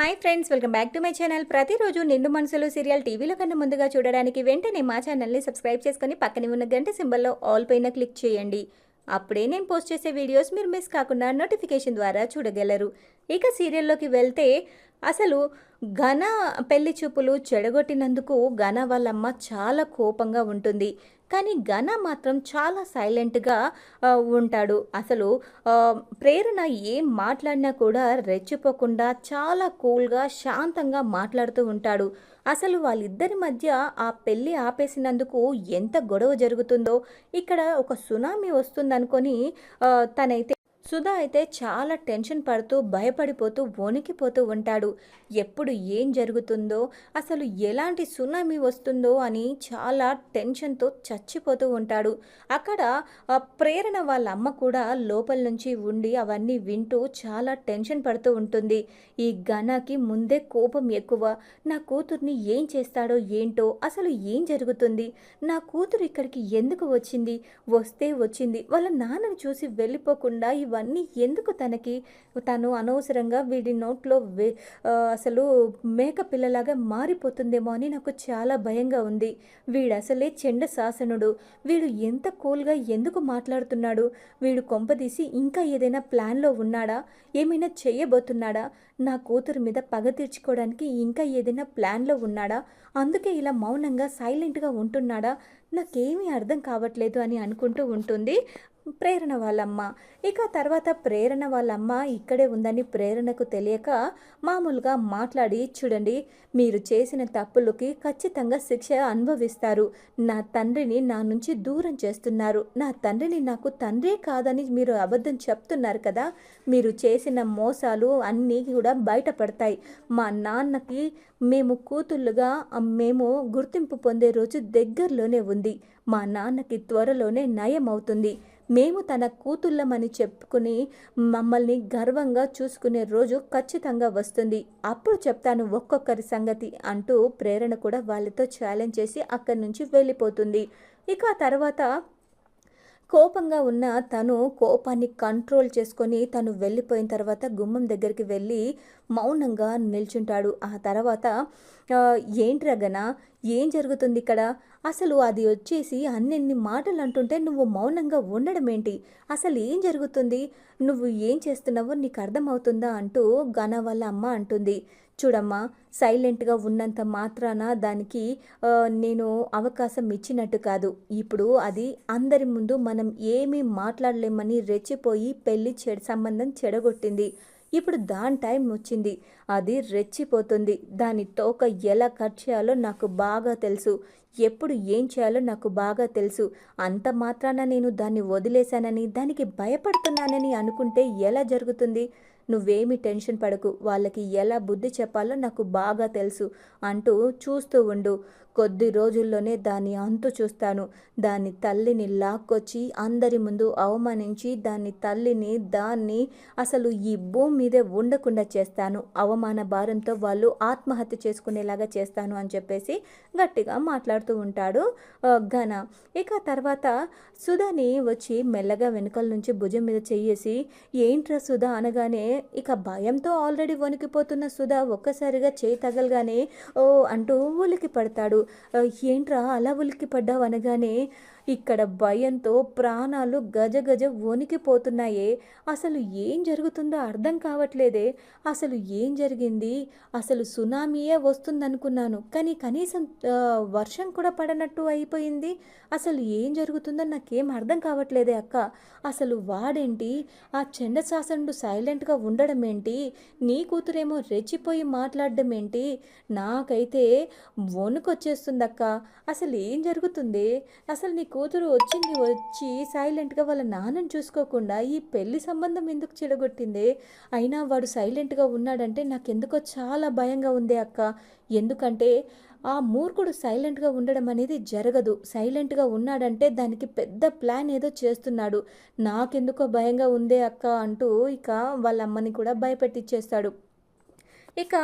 Hi friends welcome back to my channel. ప్రతిరోజు నిండు మనసులు సీరియల్ టీవీలో కన్నా ముందుగా చూడడానికి వెంటనే మా ఛానల్ని సబ్స్క్రైబ్ చేసుకొని పక్కనే ఉన్న గంట సింబల్లో ఆల్ పైన క్లిక్ చేయండి. అప్పుడే నేను పోస్ట్ చేసే వీడియోస్ మీరు మిస్ కాకుండా నోటిఫికేషన్ ద్వారా చూడగలరు. ఇక సీరియల్లోకి వెళ్తే అసలు ఘన పెళ్ళి చూపులు చెడగొట్టినందుకు ఘన వాళ్ళమ్మ చాలా కోపంగా ఉంటుంది. కానీ ఘన మాత్రం చాలా సైలెంట్గా ఉంటాడు. అసలు ప్రేరణ ఏం మాట్లాడినా కూడా రెచ్చిపోకుండా చాలా కూల్గా శాంతంగా మాట్లాడుతూ ఉంటాడు. అసలు వాళ్ళిద్దరి మధ్య ఆ పెళ్ళి ఆపేసినందుకు ఎంత గొడవ జరుగుతుందో ఇక్కడ ఒక సునామీ వస్తుందనుకొని తనైతే సుధా అయితే చాలా టెన్షన్ పడుతూ భయపడిపోతూ వణికిపోతూ ఉంటాడు. ఎప్పుడు ఏం జరుగుతుందో అసలు ఎలాంటి సునామీ వస్తుందో అని చాలా టెన్షన్తో చచ్చిపోతూ ఉంటాడు. అక్కడ ప్రేరణ వాళ్ళ అమ్మ కూడా లోపల నుంచి ఉండి అవన్నీ వింటూ చాలా టెన్షన్ పడుతూ ఉంటుంది. ఈ ఘనకి ముందే కోపం ఎక్కువ. నా కూతుర్ని ఏం చేస్తాడో ఏంటో అసలు ఏం జరుగుతుంది? నా కూతురు ఇక్కడికి ఎందుకు వచ్చింది? వస్తే వచ్చింది. వాళ్ళ నాన్నని చూసి వెళ్ళిపోకుండా ఇవన్నీ ఎందుకు తనకి? తను అనవసరంగా వీడి నోట్లో వే- అసలు మేక పిల్లలాగా మారిపోతుందేమో అని నాకు చాలా భయంగా ఉంది. వీడు అసలే చెండ శాసనుడు. వీడు ఎంత కూల్గా ఎందుకు మాట్లాడుతున్నాడు? వీడు కొంపదీసి ఇంకా ఏదైనా ప్లాన్లో ఉన్నాడా? ఏమైనా చేయబోతున్నాడా? నా కూతురు మీద పగ తీర్చుకోవడానికి ఇంకా ఏదైనా ప్లాన్లో ఉన్నాడా? అందుకే ఇలా మౌనంగా సైలెంట్గా ఉంటున్నాడా? నాకేమీ అర్థం కావట్లేదు అని అనుకుంటూ ఉంటుంది. ప్రేరణ వాళ్ళమ్మ. ఇక తర్వాత ప్రేరణ వాళ్ళమ్మ ఇక్కడే ఉందని ప్రేరణకు తెలియక మామూలుగా మాట్లాడి చూడండి మీరు చేసిన తప్పులకి ఖచ్చితంగా శిక్ష అనుభవిస్తారు. నా తండ్రిని నా నుంచి దూరం చేస్తున్నారు. నా తండ్రిని నాకు తండ్రే కాదని మీరు అబద్ధం చెప్తున్నారు కదా. మీరు చేసిన మోసాలు అన్నీ కూడా బయటపడతాయి. మా నాన్నకి మేము కూతుళ్ళుగా మేము గుర్తింపు పొందే రోజు దగ్గరలోనే ఉంది. మా నాన్నకి త్వరలోనే నయం అవుతుంది మేము తన కూతుళ్ళమని చెప్పుకుని మమ్మల్ని గర్వంగా చూసుకునే రోజు ఖచ్చితంగా వస్తుంది. అప్పుడు చెప్తాను ఒక్కొక్కరి సంగతి అంటూ ప్రేరణ కూడా వాళ్ళతో ఛాలెంజ్ చేసి అక్కడి నుంచి వెళ్ళిపోతుంది. ఇక ఆ తర్వాత కోపంగా ఉన్న తను కోపాన్ని కంట్రోల్ చేసుకొని తను వెళ్ళిపోయిన తర్వాత గుమ్మం దగ్గరికి వెళ్ళి మౌనంగా నిల్చుంటాడు. ఆ తర్వాత ఏంటి ఏంట్రా గన ఏం జరుగుతుంది ఇక్కడ? అసలు అది వచ్చేసి అన్నెన్ని మాటలు అంటుంటే నువ్వు మౌనంగా ఉండడం ఏంటి? అసలు ఏం జరుగుతుంది? నువ్వు ఏం చేస్తున్నావో నీకు అర్థమవుతుందా? అంటూ ఘన వాళ్ళ అమ్మ అంటుంది. చూడమ్మా సైలెంట్గా ఉన్నంత మాత్రాన దానికి నేను అవకాశం ఇచ్చినట్టు కాదు. ఇప్పుడు అది అందరి ముందు మనం ఏమీ మాట్లాడలేమని రెచ్చిపోయి పెళ్ళి చెడు సంబంధం చెడగొట్టింది. ఇప్పుడు దాని టైం వచ్చింది. అది రెచ్చిపోతుంది. దాని తోక ఎలా కట్ చేయాలో నాకు బాగా తెలుసు. ఎప్పుడు ఏం చేయాలో నాకు బాగా తెలుసు. అంత మాత్రాన నేను దాన్ని వదిలేశానని దానికి భయపడుతున్నానని అనుకుంటే ఎలా జరుగుతుంది? నువ్వేమి టెన్షన్ పడకు. వాళ్ళకి ఎలా బుద్ధి చెప్పాలో నాకు బాగా తెలుసు అంటూ చూస్తూ ఉండు. కొద్ది రోజుల్లోనే దాని అంతు చూస్తాను. దాని తల్లిని లాక్కొచ్చి అందరి ముందు అవమానించి దాని తల్లిని దాన్ని అసలు ఈ భూమి మీదే ఉండకుండా చేస్తాను. అవమాన భారంతో వాళ్ళు ఆత్మహత్య చేసుకునేలాగా చేస్తాను అని చెప్పేసి గట్టిగా మాట్లాడుతూ ఉంటాడు ఘన. ఇక తర్వాత సుధాని వచ్చి మెల్లగా వెనుకల నుంచి భుజం మీద చెయ్యేసి ఏంట్రా సుధా? అనగానే ఇక భయంతో ఆల్రెడీ వణికిపోతున్న సుధా ఒక్కసారిగా చేయి తగలగానే ఓ అంటూ ఉలికి పడతాడు ఏంట్రా అలా ఉలికి పడ్డావు అనగానే ఇక్కడ భయంతో ప్రాణాలు గజ గజ వణికిపోతున్నాయే. అసలు ఏం జరుగుతుందో అర్థం కావట్లేదే. అసలు ఏం జరిగింది? అసలు సునామీయే వస్తుందనుకున్నాను. కానీ కనీసం వర్షం కూడా పడనట్టు అయిపోయింది. అసలు ఏం జరుగుతుందో నాకేం అర్థం కావట్లేదే అక్క. అసలు వాడేంటి? ఆ చండశాసనుడు సైలెంట్గా ఉండడం ఏంటి నీ కూతురేమో రెచ్చిపోయి మాట్లాడడం ఏంటి నాకైతే వణుకొచ్చే అక్క అసలు ఏం జరుగుతుంది? అసలు నీ కూతురు వచ్చింది వచ్చి సైలెంట్గా వాళ్ళ నాన్నని చూసుకోకుండా ఈ పెళ్ళి సంబంధం ఎందుకు చెడగొట్టింది? అయినా వాడు సైలెంట్గా ఉన్నాడంటే నాకెందుకో చాలా భయంగా ఉంది అక్క. ఎందుకంటే ఆ మూర్ఖుడు సైలెంట్గా ఉండడం అనేది జరగదు. సైలెంట్గా ఉన్నాడంటే దానికి పెద్ద ప్లాన్ ఏదో చేస్తున్నాడు. నాకెందుకో భయంగా ఉందే అక్క అంటూ ఇక వాళ్ళ అమ్మని కూడా భయపెట్టిచ్చేస్తాడు. ఇక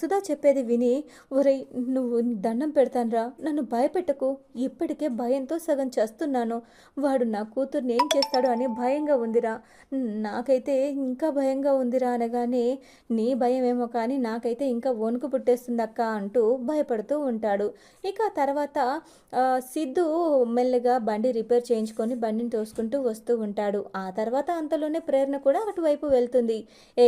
సుధా చెప్పేది విని ఒరే నువ్వు దండం పెడతానురా. నన్ను భయపెట్టకు. ఇప్పటికే భయంతో సగం చేస్తున్నాను. వాడు నా కూతుర్ని ఏం చేస్తాడో అని భయంగా ఉందిరా. నాకైతే ఇంకా భయంగా ఉందిరా అనగానే నీ భయం ఏమో కానీ నాకైతే ఇంకా వణుకు పుట్టేస్తుంది అక్క అంటూ భయపడుతూ ఉంటాడు. ఇక తర్వాత సిద్ధు మెల్లగా బండి రిపేర్ చేయించుకొని బండిని తోసుకుంటూ వస్తూ ఉంటాడు. ఆ తర్వాత అంతలోనే ప్రేరణ కూడా అటువైపు వెళ్తుంది. ఏ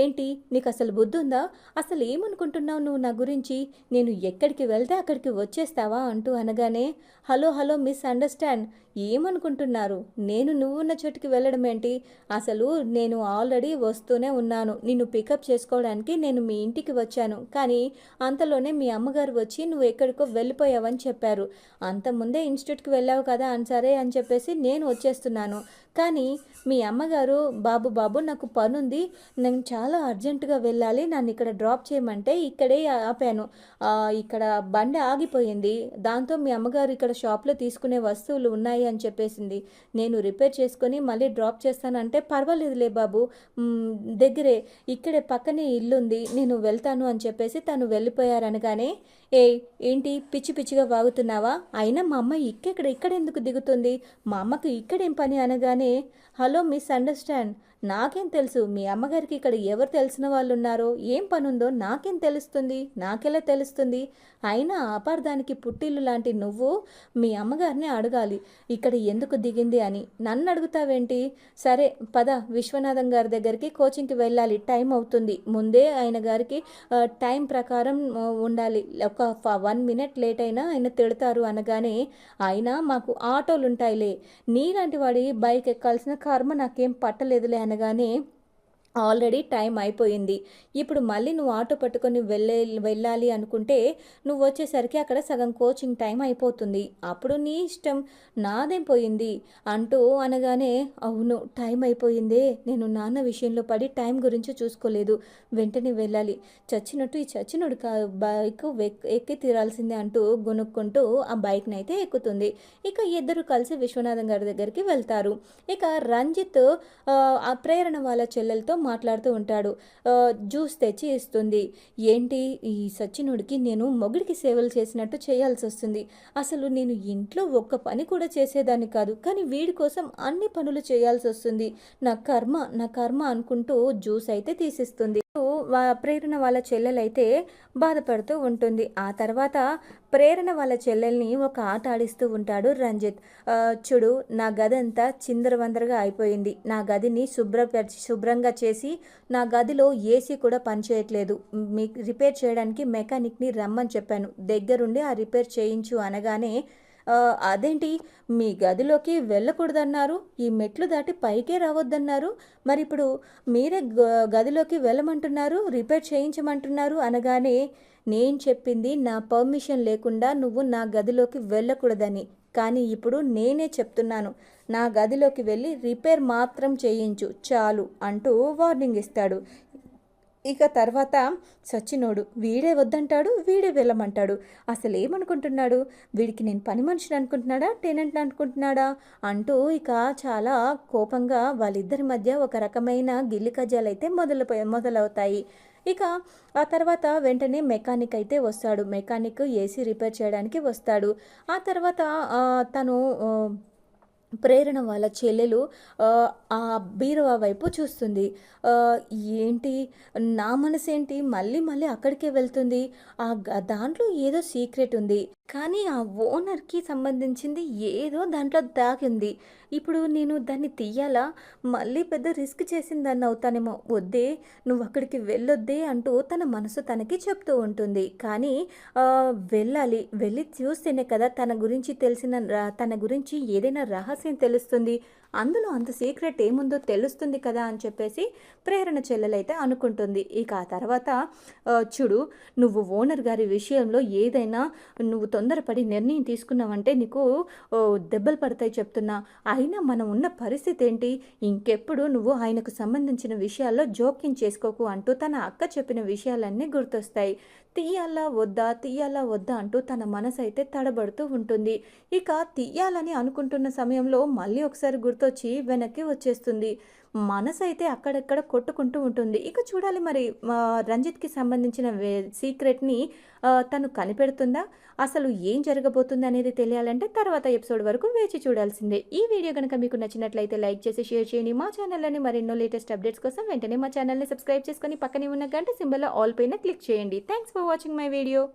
ఏంటి? నీకు అసలు బుద్ధి ఉందా అసలు ఏమనుకుంటున్నావు నువ్వు నా గురించి? నేను ఎక్కడికి వెళ్తే అక్కడికి వచ్చేస్తావా అంటూ అనగానే హలో హలో మిస్ అండర్స్టాండ్. ఏమనుకుంటున్నారు? నేను నువ్వున్న చోటుకి వెళ్ళడం ఏంటి? అసలు నేను ఆల్రెడీ వస్తూనే ఉన్నాను. నిన్ను పికప్ చేసుకోవడానికి నేను మీ ఇంటికి వచ్చాను. కానీ అంతలోనే మీ అమ్మగారు వచ్చి నువ్వు ఎక్కడికో వెళ్ళిపోయావని చెప్పారు. అంత ముందే ఇన్స్టిట్యూట్కి వెళ్ళావు కదా అని సరే అని చెప్పేసి నేను వచ్చేస్తున్నాను. కానీ మీ అమ్మగారు బాబు బాబు నాకు పనుంది. నేను చాలా అర్జెంటుగా వెళ్ళాలి. నన్ను ఇక్కడ డ్రాప్ చేయమంటే ఇక్కడే ఆపాను. ఇక్కడ బండి ఆగిపోయింది. దాంతో మీ అమ్మగారు ఇక్కడ షాప్లో తీసుకునే వస్తువులు ఉన్నాయి అని చెప్పేసింది. నేను రిపేర్ చేసుకొని మళ్ళీ డ్రాప్ చేస్తానంటే పర్వాలేదులే బాబు. దగ్గరే ఇక్కడే పక్కనే ఇల్లుంది. నేను వెళ్తాను అని చెప్పేసి తను వెళ్ళిపోయారనగానే ఏ ఏంటి? పిచ్చి పిచ్చిగా వాగుతున్నావా? అయినా మా అమ్మ ఇక్కడ ఇక్కడ ఎందుకు దిగుతుంది? మా అమ్మకు ఇక్కడేం పని? అనగానే హలో మిస్ అండర్స్టాండ్. నాకేం తెలుసు? మీ అమ్మగారికి ఇక్కడ ఎవరు తెలిసిన వాళ్ళు ఉన్నారో ఏం పనుందో నాకేం తెలుస్తుంది? నాకెలా తెలుస్తుంది? అయినా అపార్థానికి పుట్టిల్లు లాంటి నువ్వు మీ అమ్మగారిని అడగాలి. ఇక్కడ ఎందుకు దిగింది అని. నన్ను అడుగుతావేంటి? సరే పద. విశ్వనాథం గారి దగ్గరికి కోచింగ్కి వెళ్ళాలి. టైం అవుతుంది. ముందే ఆయన గారికి టైం ప్రకారం ఉండాలి. ఒక వన్ మినిట్ లేట్ అయినా ఆయన తిడతారు అనగానే అయినా మాకు ఆటోలు ఉంటాయిలే నీలాంటి వాడి బైక్ ఎక్కాల్సిన కర్మ నాకేం పట్టలేదులే అనగానే ఆల్రెడీ టైం అయిపోయింది. ఇప్పుడు మళ్ళీ నువ్వు ఆటో పట్టుకొని వెళ్ళే వెళ్ళాలి అనుకుంటే నువ్వు వచ్చేసరికి అక్కడ సగం కోచింగ్ టైం అయిపోతుంది. అప్పుడు నీ ఇష్టం. నాదేం పోయింది? అంటూ అనగానే అవును టైం అయిపోయిందే. నేను నాన్న విషయంలో పడి టైం గురించి చూసుకోలేదు. వెంటనే వెళ్ళాలి. చచ్చినట్టు ఈ చచ్చినోడు కా బైక్ ఎక్కి తీరాల్సిందే అంటూ గునుక్కుంటూ ఆ బైక్ని అయితే ఎక్కుతుంది. ఇక ఇద్దరు కలిసి విశ్వనాథం గారి దగ్గరికి వెళ్తారు. ఇక రంజిత్ ఆ ప్రేరణ వాళ్ళ చెల్లెలతో మాట్లాడుతూ ఉంటాడు. జ్యూస్ తెచ్చి ఇస్తుంది. ఏంటి? ఈ సచ్చినుడికి నేను మొగుడికి సేవలు చేసినట్టు చేయాల్సి వస్తుంది. అసలు నేను ఇంట్లో ఒక్క పని కూడా చేసేదాన్ని కాదు. కానీ వీడి కోసం అన్ని పనులు చేయాల్సి వస్తుంది. నా కర్మ నా కర్మ అనుకుంటూ జ్యూస్ అయితే తీసిస్తుంది. ప్రేరణ వాళ్ళ చెల్లెలైతే బాధపడుతూ ఉంటుంది. ఆ తర్వాత ప్రేరణ వాళ్ళ చెల్లెల్ని ఒక ఆట ఆడిస్తూ ఉంటాడు రంజిత్. చూడు నా గది అంతా చిందరవందరగా అయిపోయింది. నా గదిని శుభ్రపరిచి శుభ్రంగా చేసి నా గదిలో ఏసీ కూడా పనిచేయట్లేదు మీకు రిపేర్ చేయడానికి మెకానిక్ని రమ్మని చెప్పాను. దగ్గరుండి ఆ రిపేర్ చేయించు అనగానే అదేంటి? మీ గదిలోకి వెళ్ళకూడదన్నారు. ఈ మెట్లు దాటి పైకే రావద్దన్నారు. మరి ఇప్పుడు మీరే గ- గదిలోకి వెళ్ళమంటున్నారు రిపేర్ చేయించమంటున్నారు అనగానే నేను చెప్పింది నా పర్మిషన్ లేకుండా నువ్వు నా గదిలోకి వెళ్ళకూడదని. కానీ ఇప్పుడు నేనే చెప్తున్నాను. నా గదిలోకి వెళ్ళి రిపేర్ మాత్రం చేయించు చాలు అంటూ వార్నింగ్ ఇస్తాడు. ఇక తర్వాత సచ్చినోడు వీడే వద్దంటాడు వీడే వెళ్ళమంటాడు. అసలు ఏమనుకుంటున్నాడు వీడికి నేను పని మనిషిని అనుకుంటున్నాడా టెనెంట్ అనుకుంటున్నాడా? అంటూ ఇక చాలా కోపంగా వాళ్ళిద్దరి మధ్య ఒక రకమైన గిల్లి కజ్జాలు అయితే మొదలు మొదలవుతాయి. ఇక ఆ తర్వాత వెంటనే మెకానిక్ అయితే వస్తాడు. మెకానిక్ ఏసీ రిపేర్ చేయడానికి వస్తాడు. ఆ తర్వాత తను ప్రేరణ వాళ్ళ చెల్లెలు ఆ, బీరువా వైపు చూస్తుంది. ఏంటి? నా మనసు ఏంటి మళ్ళీ మళ్ళీ అక్కడికే వెళ్తుంది. ఆ దాంట్లో ఏదో సీక్రెట్ ఉంది. కానీ ఆ ఓనర్కి సంబంధించింది ఏదో దాంట్లో దాగింది. ఇప్పుడు నేను దాన్ని తీయాలా మళ్ళీ పెద్ద రిస్క్ చేసిన దాన్ని అవుతానేమో. వద్దే నువ్వు అక్కడికి వెళ్ళొద్దే అంటూ తన మనసు తనకి చెప్తూ ఉంటుంది. కానీ వెళ్ళాలి. వెళ్ళి చూస్తేనే కదా తన గురించి తెలిసిన తన గురించి ఏదైనా రహస్యం తెలుస్తుంది. అందులో అంత సీక్రెట్ ఏముందో తెలుస్తుంది కదా అని చెప్పేసి ప్రేరణ చెల్లెలైతే అనుకుంటుంది. ఇక ఆ తర్వాత చూడు నువ్వు ఓనర్ గారి విషయంలో ఏదైనా నువ్వు తొందరపడి నిర్ణయం తీసుకున్నావంటే నీకు దెబ్బలు పడతాయి చెప్తున్నా. అయినా మనం ఉన్న పరిస్థితి ఏంటి? ఇంకెప్పుడు నువ్వు ఆయనకు సంబంధించిన విషయాల్లో జోక్యం చేసుకోకు అంటూ తన అక్క చెప్పిన విషయాలన్నీ గుర్తొస్తాయి. తీయాలా వద్దా తీయాలా వద్దా అంటూ తన మనసు అయితే తడబడుతూ ఉంటుంది. ఇక తీయాలని అనుకుంటున్న సమయంలో మళ్ళీ ఒకసారి గుర్తొచ్చి వెనక్కి వచ్చేస్తుంది. మనసు అయితే అక్కడక్కడ కొట్టుకుంటూ ఉంటుంది. ఇక చూడాలి మరి రంజిత్కి సంబంధించిన వే- సీక్రెట్ని తను కనిపెడుతుందా? అసలు ఏం జరగబోతుంది అనేది తెలియాలంటే తర్వాత ఎపిసోడ్ వరకు వేచి చూడాల్సిందే. ఈ వీడియో కనుక మీకు నచ్చినట్లయితే లైక్ చేసి షేర్ చేయండి. మా ఛానల్లోని మరెన్నో లేటెస్ట్ అప్డేట్స్ కోసం వెంటనే మా ఛానల్ని సబ్స్క్రైబ్ చేసుకొని పక్కనే ఉన్న గంట సింబల్లో ఆల్ పైన క్లిక్ చేయండి. Thanks for watching my video